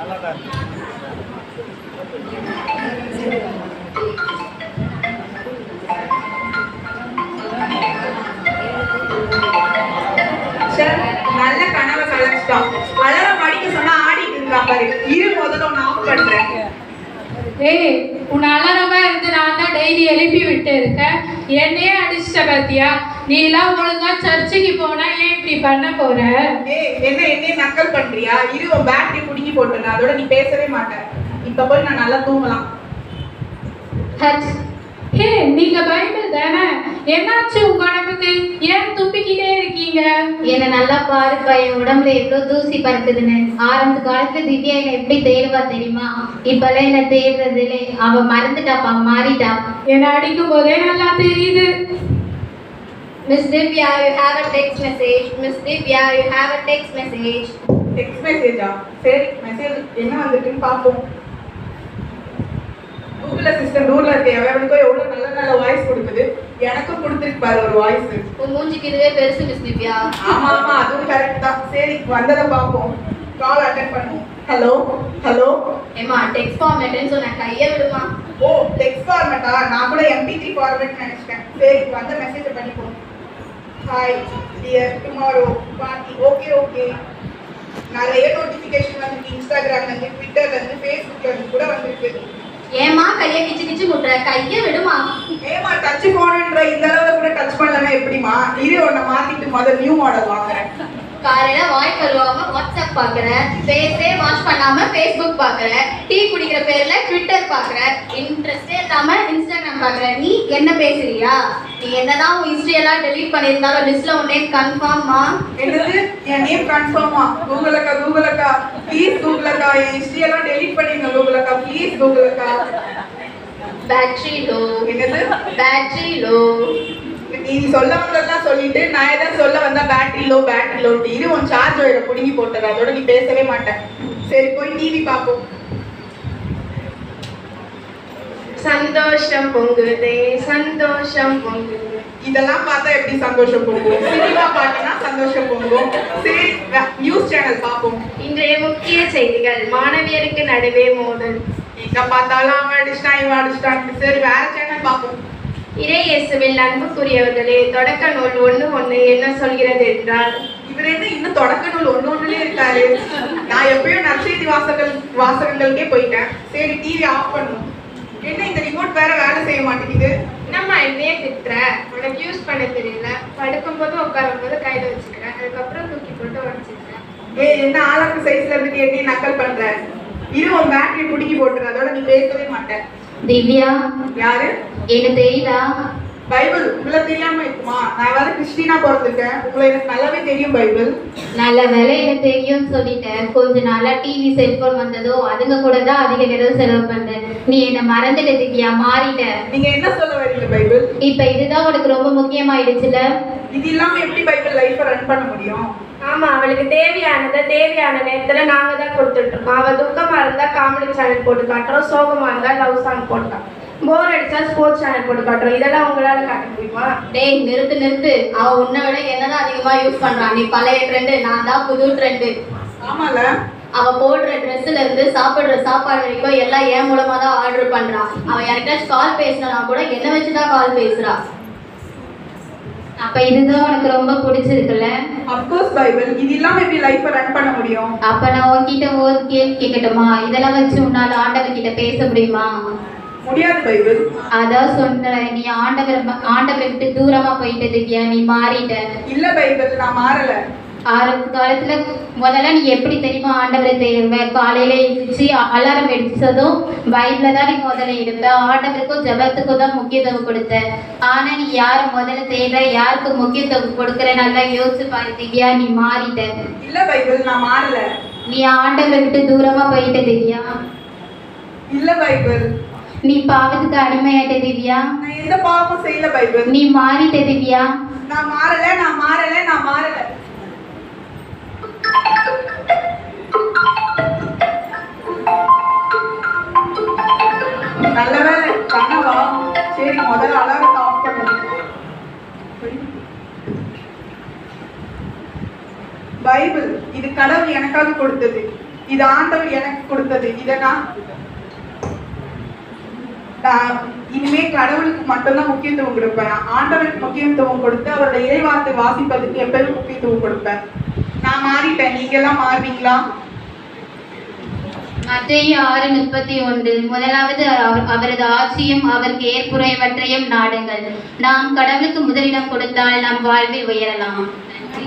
அதுவும் நல்ல கனவை கலைச்சிட்டான் அலாரம் அடிக்க சொன்னா ஆடிட்டு இருக்கான் பாரு. இரு முதல்ல ஒன்று ஆஃப் பண்றேன். ஏய் உன் அலாரமா இருந்து நான் தான் டெய்லி எழுப்பி விட்டு இருக்கேன். என்னையே அடிச்சிட்ட பாத்தியா? நீ எல்லாம் ஒழுங்கா சர்ச்சுக்கு போனா ஏன் இப்படி பண்ண போற? என்ன என்னைய நக்கல் பண்றியா? இரு உன் பேட்டரி புடுங்கி போட்டுருங்க அதோட நீ பேசவே மாட்டேன் இப்ப போய் நான் நல்லா தூங்கலாம். ஹே நீங்க பைபிள் தானே? என்னாச்சு உங்க உடம்புக்கு? ஏன் துப்பிக்கிட்டே இருக்கீங்க? என்ன நல்லா பாருப்பா என் உடம்புல எவ்வளவு தூசி பறக்குதுன்னு. ஆரம்ப காலத்துல திவ்யா என்ன எப்படி தேடுவா தெரியுமா? இப்பெல்லாம் என்ன தேடுறது இல்லை அவ மறந்துட்டாப்பா மாறிட்டா. என்ன அடிக்கும் போதே நல்லா தெரியுது. Miss Divya you have a text message miss Divya you have a text message text மெசேஜா சரி மெசேஜ் என்ன வந்திருக்குன்னு பார்ப்போம். கூகுள் அசிஸ்டன்ட் ஊர்ல இருக்க எவனுக்கோ எவ்வளவு நல்ல நல்ல வாய்ஸ் கொடுக்குது. எனக்கும் கொடுத்துருக்கு பாரு ஒரு வாய்ஸ் உன் மூஞ்சிக்கு இதுவே பெருசு மிஸ் திவ்யா ஆமா ஆமா அதுவும் கரெக்ட் தான். சரி வந்ததை பார்ப்போம். கால் அட்டன் பண்ணுவோம். ஹலோ ஹலோ ஏமா டெக்ஸ்ட் ஃபார்மேட்னு சொன்ன கையை விடுமா? ஓ டெக்ஸ்ட் ஃபார்மேட்டா நான் கூட எம்பி த்ரீ ஃபார்மேட் நினைச்சிட்டேன். சரி வந்த மெசேஜ் பண்ணிப்போம் hi dear tomorrow party okay okay நிறைய நோட்டிஃபிகேஷன் வந்திருக்கு இன்ஸ்டாகிராம்ல இருந்து ட்விட்டர்ல இருந்து ஃபேஸ்புக்ல இருந்து கூட வந்திருக்கு. ஏமா கையை கிச்சு கிச்சு முட்டுற? கையை விடுமா? ஏமா டச் போன்ன்ற இந்த அளவுல கூட டச் பண்ணலன்னா எப்படிமா இரு உன்னை மாத்திட்டு முதல் நியூ மாடல் வாங்குறேன். காலையில வாய் கழுவாம வாட்ஸ்அப் பாக்குற ஃபேஸே வாஷ் பண்ணாம ஃபேஸ்புக் பாக்குற டீ குடிக்கிற பேர்ல ட்விட்டர் பாக்குற இன்ட்ரெஸ்டே இல்லாம இன்ஸ்டாகிராம் பாக்குற நீ என்ன பேசுறியா? நீ என்னதான் உன் ஹிஸ்டரி எல்லாம் டெலீட் பண்ணியிருந்தாலும் லிஸ்ட்ல உன் நேம் கன்ஃபார்மா என்னது? என் நேம் கன்ஃபார்மா கூகுள் அக்கா கூகுள் அக்கா ப்ளீஸ் கூகுள் அக்கா என் ஹிஸ்டரி எல்லாம் டெலீட் பண்ணிருங்க கூகுள் அக்கா ப்ளீஸ் கூகுள் அக்கா பேட்டரி லோ என்னது? பேட்டரி லோ நீ சொல்ல வந்ததெல்லாம் சொல்லிட்டு நான் ஏதாவது சொல்ல வந்தா பேட்டரி லோ பேட்டரி லோ இரு உன் சார்ஜ் ஒயரை புடுங்கி போட்டுற அதோட நீ பேசவே மாட்டேன். சரி போய் டிவி பார்ப்போம். சந்தோஷம் பொங்குதே சந்தோஷம் பொங்குதே இதெல்லாம் பார்த்தா எப்படி சந்தோஷம் போகும் சினிமா பாட்டுனா சந்தோஷம் போகும் சரி நியூஸ் சேனல் பார்ப்போம். இன்றைய முக்கிய செய்திகள் மாணவியருக்கு நடுவே மோதல். எங்க பார்த்தாலும் அவன் அடிச்சிட்டான் இவன் அடிச்சிட்டான். சரி வேற சேனல் பார்ப்போம். இறை இயேசுவில் அன்புக்குரியவர்களே தொடக்க நூல் ஒன்று ஒன்று என்ன சொல்கிறது என்றால் இவர் என்ன இன்னும் தொடக்க நூல் ஒண்ணு ஒண்ணுலயே இருக்காரு. நான் எப்பயும் நற்செய்தி வாசகங்கள் வாசகங்களுக்கே போயிட்டேன். சரி டிவி ஆஃப் பண்ணும். என்ன இந்த ரிமோட் வேற வேலை செய்ய மாட்டேங்குது? என்னம்மா என்னையே திட்டுற உனக்கு யூஸ் பண்ண தெரியல. படுக்கும்போது உட்காரும்போது கையில் வச்சுக்கிறேன் அதுக்கப்புறம் தூக்கி போட்டு உடச்சிக்கிறேன் ஏய் என்ன ஆளாக்கு சைஸ்ல இருந்துட்டு என்னையும் நக்கல் பண்ற? இரு உன் பேட்டரி பிடிக்கி போட்டுரு. அதோட நீ பேசவே மாட்டேன் திவ்யா யாரு? எனக்கு தெரியுதா பைபிள் உங்களை தெரியாம இருக்குமா? நான் வேற கிறிஸ்டினா பிறந்திருக்கேன். உங்களை எனக்கு நல்லாவே தெரியும் பைபிள். நல்ல வேலை எனக்கு தெரியும்னு சொல்லிட்டேன். கொஞ்ச நாளா டிவி செல்போன் வந்ததோ அதுங்க கூட தான் அதிக நேரம் செலவு பண்றேன். நீ என்ன மறந்துட்ட திவ்யா. மாறிட்ட. நீங்க என்ன சொல்ல வரீங்க பைபிள்? இப்ப இதுதான் உனக்கு ரொம்ப முக்கியமாயிடுச்சுல இது இல்லாம எப்படி பைபிள் லைஃப்பை ரன் பண்ண முடியும்? ஆமா அவளுக்கு தேவையானதை தேவையான நேரத்துல நாங்க தான் கொடுத்துட்டு இருக்கோம். அவ துக்கமா இருந்தா காமெடி சேனல் போட்டு காட்டுறோம். சோகமா இருந்தா லவ் சாங் போட்டு காட்டுறோம். போர் அடிச்சா ஸ்போர்ட்ஸ் சேனல் போட்டு காட்டுறோம். இதெல்லாம் உங்களால காட்ட முடியுமா? டேய் நிறுத்து நிறுத்து. அவ உன்னை விட என்னதான் அதிகமா யூஸ் பண்றான் நீ பழைய ட்ரெண்டு நான் தான் புது ட்ரெண்டு ஆமால அவ போடுற ட்ரெஸ்ல இருந்து சாப்பிடுற சாப்பாடு வரைக்கும் எல்லாம் என் மூலமா தான் ஆர்டர் பண்றான் அவ யார்கிட்டயாச்சும் கால் பேசினா கூட என்ன வச்சுதான் கால் பேசுறா. அப்ப இதுதான் உனக்கு ரொம்ப பிடிச்சிருக்குல்ல? Of course Bible. இது இல்லாம எப்படி லைஃப்பை ரன் பண்ண முடியும்? அப்ப நான் உன்கிட்ட ஒரு கேள்வி கேட்கட்டுமா இதெல்லாம் வச்சு உன்னால ஆண்டவர் கிட்ட பேச முடியுமா? முடியாது பைபிள். அதான் சொன்னேன். நீ ஆண்டவர் ஆண்டவரை விட்டு தூரமா போயிட்ட திவ்யா நீ மாறிட்ட. இல்ல பைபிள் நான் மாறல. ஆரம்ப காலத்துல முதல்ல நீ எப்படி தெரியுமா ஆண்டவரை தேடுவ காலையில எழுந்திரிச்சு அலாரம் அடிச்சதும் பைபிள தான் நீ முதல்ல எடுப்ப. ஆண்டவருக்கும் ஜெபத்துக்கும் தான் முக்கியத்துவம் கொடுத்த. ஆனா நீ யார முதல்ல தேடுற யாருக்கு முக்கியத்துவம் கொடுக்குற நல்லா யோசிச்சு பாரு திவ்யா நீ மாறிட்ட. இல்ல பைபிள் நான் மாறல. நீ ஆண்டவரை விட்டு தூரமா போயிட்ட திவ்யா இல்ல பைபிள். நீ பாவத்துக்கு அடிமையாயிட்ட திவ்யா? நான் எந்த பாவமும் செய்யல பைபிள். நீ மாறிட்ட திவ்யா? நான் மாறல நான் மாறல நான் மாறல. நல்ல வேலை சரி முதல்ல அலாரத்தை ஆஃப் பண்ணு. பைபிள் இது கடவுள் எனக்காக கொடுத்தது. இது ஆண்டவர் எனக்கு கொடுத்தது. இதை நான் நான் இனிமே கடவுளுக்கு மட்டும்தான் முக்கியத்துவம் கொடுப்பேன். ஆண்டவனுக்கு முக்கியத்துவம் கொடுத்து அவரோட இறைவார்த்தை வாசிப்பதுக்கு எப்பவும் முக்கியத்துவம் கொடுப்பேன். நான் மாறிட்டேன். நீங்க எல்லாம் மாறுவீங்களா? மத்தேயு ஆறு முப்பத்தி ஒன்று. முதலாவது அவரது ஆட்சியும் அவருக்கு ஏற்புறையவற்றையும் நாடுங்கள். நாம் கடவுளுக்கு முதலிடம் கொடுத்தால் நம் வாழ்வில் உயரலாம். நன்றி.